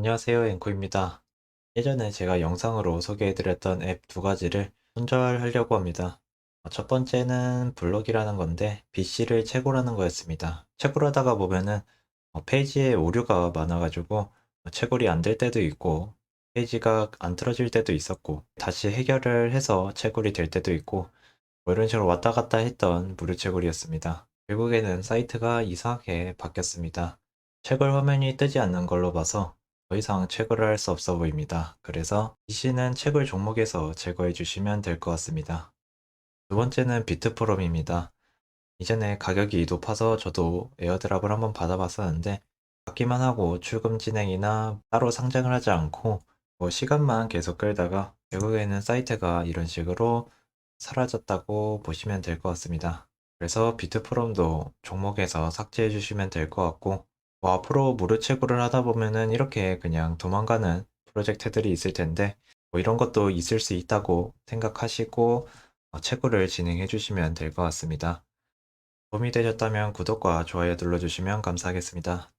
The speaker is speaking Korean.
안녕하세요, 앵코입니다. 예전에 제가 영상으로 소개해드렸던 앱 두 가지를 손절하려고 합니다. 어, 첫 번째는 블록이라는 건데 BC를 채굴하는 거였습니다. 채굴하다가 보면은 어, 페이지에 오류가 많아가지고 어, 채굴이 안 될 때도 있고 페이지가 안 틀어질 때도 있었고 다시 해결을 해서 채굴이 될 때도 있고 뭐 이런 식으로 왔다 갔다 했던 무료 채굴이었습니다. 결국에는 사이트가 이상하게 바뀌었습니다. 채굴 화면이 뜨지 않는 걸로 봐서 더 이상 채굴을 할 수 없어 보입니다. 그래서 이 씨는 채굴 종목에서 제거해 주시면 될 것 같습니다. 두 번째는 비트프롬입니다. 이전에 가격이 높아서 저도 에어드랍을 한번 받아봤었는데 받기만 하고 출금 진행이나 따로 상장을 하지 않고 뭐 시간만 계속 끌다가 결국에는 사이트가 이런 식으로 사라졌다고 보시면 될 것 같습니다. 그래서 비트프롬도 종목에서 삭제해 주시면 될 것 같고 뭐 앞으로 무료 채굴을 하다 보면은 이렇게 그냥 도망가는 프로젝트들이 있을 텐데 뭐 이런 것도 있을 수 있다고 생각하시고 어, 채굴을 진행해 주시면 될 것 같습니다. 도움이 되셨다면 구독과 좋아요 눌러주시면 감사하겠습니다.